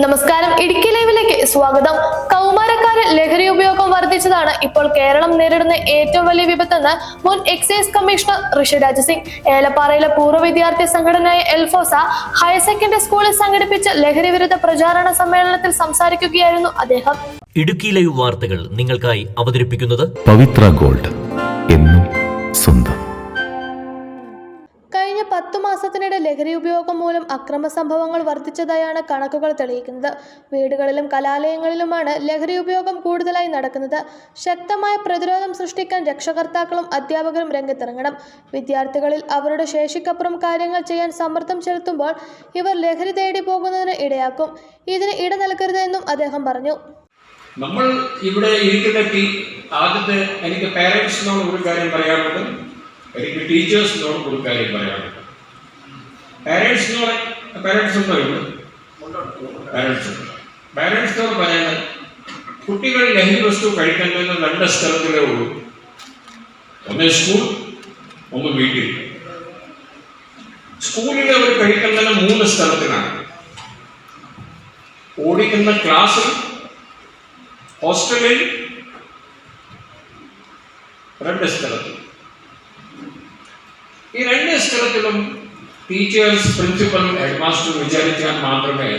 നമസ്കാരം. ഇടുക്കി ലൈവിലേക്ക് സ്വാഗതം. കൗമാരക്കാരിൽ ലഹരി ഉപയോഗം വർദ്ധിച്ചതാണ് ഇപ്പോൾ കേരളം നേരിടുന്ന ഏറ്റവും വലിയ വിപത്തെന്ന് മുൻ എക്സൈസ് കമ്മീഷണർ ഋഷിരാജ് സിംഗ് ഏലപ്പാറയിലെ പൂർവ വിദ്യാർത്ഥി സംഘടനയായ എൽഫോസ ഹയർ സെക്കൻഡറി സ്കൂളിൽ സംഘടിപ്പിച്ച ലഹരി വിരുദ്ധ പ്രചാരണ സമ്മേളനത്തിൽ സംസാരിക്കുകയായിരുന്നു അദ്ദേഹം. ഇടുക്കി ലൈവ് വാർത്തകൾ നിങ്ങൾക്കായി അവതരിപ്പിക്കുന്നത് പവിത്ര ഗോൾഡ് എന്നും ലഹരി ഉപയോഗം മൂലം അക്രമ സംഭവങ്ങൾ വർദ്ധിച്ചതായാണ് കണക്കുകൾ തെളിയിക്കുന്നത്. വീടുകളിലും കലാലയങ്ങളിലുമാണ് ലഹരി ഉപയോഗം കൂടുതലായി നടക്കുന്നത്. ശക്തമായ പ്രതിരോധം സൃഷ്ടിക്കാൻ രക്ഷകർത്താക്കളും അധ്യാപകരും രംഗത്തിറങ്ങണം. വിദ്യാർത്ഥികളിൽ അവരുടെ ശേഷിക്കപ്പുറം കാര്യങ്ങൾ ചെയ്യാൻ സമ്മർദ്ദം ചെലുത്തുമ്പോൾ ഇവർ ലഹരി തേടി പോകുന്നതിന് ഇടയാക്കും. ഇതിന് ഇട നൽകരുത് എന്നും അദ്ദേഹം പറഞ്ഞു. നമ്മൾ ഇവിടെ ഇരിക്കുന്ന ആദ്യത്തെ എനിക്ക് പേരൻസിനോട് ഒരു കാര്യം പറയാനുണ്ട്. എനിക്ക് ടീച്ചേഴ്സിനോട് ഒരു കാര്യം പറയാനുണ്ട് പേരൻസിനോട് പേരൻസ് ഉണ്ടോ ഇവിടെ? പാരൻസ് പാരൻസ് എന്ന് പറയുന്നത് കുട്ടികൾ ലഹരി വസ്തു കഴിക്കുന്ന രണ്ട് സ്ഥലത്തിലേ ഉള്ളൂ. ഒന്ന് സ്കൂൾ ഒന്ന് വീട്ടിൽ. സ്കൂളിൽ അവർ കഴിക്കേണ്ടത് മൂന്ന് സ്ഥലത്തിനാണ്. ഓടിക്കുന്ന ക്ലാസ്സിൽ ഹോസ്റ്റലിൽ രണ്ട് സ്ഥലത്തും. ഈ രണ്ട് സ്ഥലത്തിലും ടീച്ചേഴ്സ് പ്രിൻസിപ്പൽ ഹെഡ് മാസ്റ്റർ വിചാരിച്ചാൽ മാത്രമേ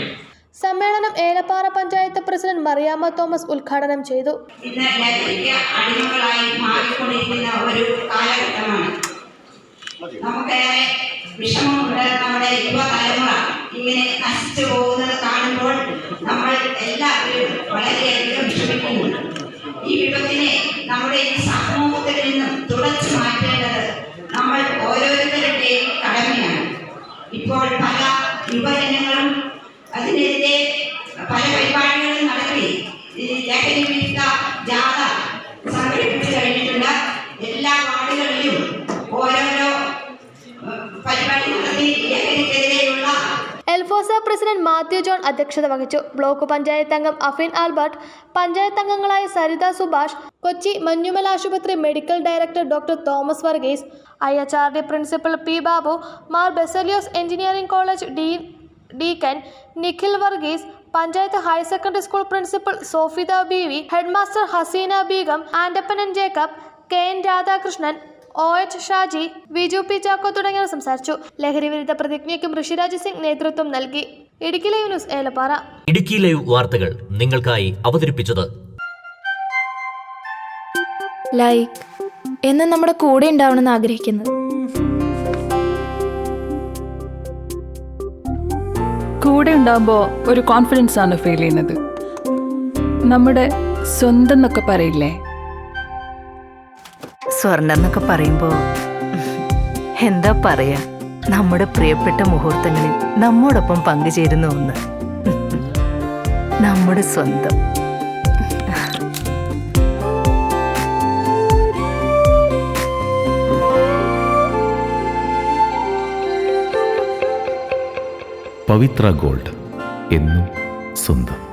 സമ്മേളനം ഏലപ്പാറ പഞ്ചായത്ത് പ്രസിഡന്റ് മറിയാമ്മ തോമസ് ഉദ്ഘാടനം ചെയ്തു. ഇന്ന് ലഹരിക്ക് അടിമകളായി മാറിക്കൊണ്ടിരിക്കുന്ന ഒരു കാലഘട്ടമാണ്. നമുക്കേറെ വിഷമമുണ്ട് നമ്മുടെ യുവതലമുറ. ഇങ്ങനെ നശിച്ചു പോകുന്നത് കാണുമ്പോൾ നമ്മൾ എല്ലാവരും പ്രസിഡന്റ് മാത്യു ജോൺ അധ്യക്ഷത വഹിച്ചു. ബ്ലോക്ക് പഞ്ചായത്ത് അംഗം അഫീൻ ആൽബർട്ട് പഞ്ചായത്ത് അംഗങ്ങളായ സരിത സുഭാഷ് കൊച്ചി മഞ്ഞുമൽ ആശുപത്രി medical director doctor Thomas Varghese I H R D principal P Babu Mar Baselios engineering college dean deacon Nikhil Varghese panchayat higher secondary school principal Sofitha B V headmaster Haseena Begum ആൻഡപ്പനൻ Jacob K N Radhakrishnan O H Shaji Viju P Chacko തുടങ്ങിയവർ സംസാരിച്ചു. ലഹരി വിരുദ്ധ പ്രതിജ്ഞയ്ക്കും ഋഷിരാജ് സിംഗ് നേതൃത്വം നൽകി. Idukki live news Elappara. Idukki live വാർത്തകൾ നിങ്ങൾക്കായി അവതരിപ്പിച്ചത്. ലൈക്ക് എന്ന് നമ്മുടെ കൂടെ ഉണ്ടാവണമെന്ന് ആഗ്രഹിക്കുന്നു കൂടെ ഉണ്ടാകുമ്പോൾ ഒരു കോൺഫിഡൻസ് ആണ് ഫീൽ ചെയ്യുന്നത്. നമ്മുടെ സ്വന്തം എന്നൊക്കെ പറയില്ലേ? സ്വർണം എന്നൊക്കെ പറയുമ്പോ എന്താ പറയാ? നമ്മുടെ പ്രിയപ്പെട്ട മുഹൂർത്തങ്ങളിൽ നമ്മോടൊപ്പം പങ്കുചേരുന്ന ഒന്ന്. നമ്മുടെ സ്വന്തം. പവിത്ര ഗോൾഡ് എന്നും സ്വന്തം.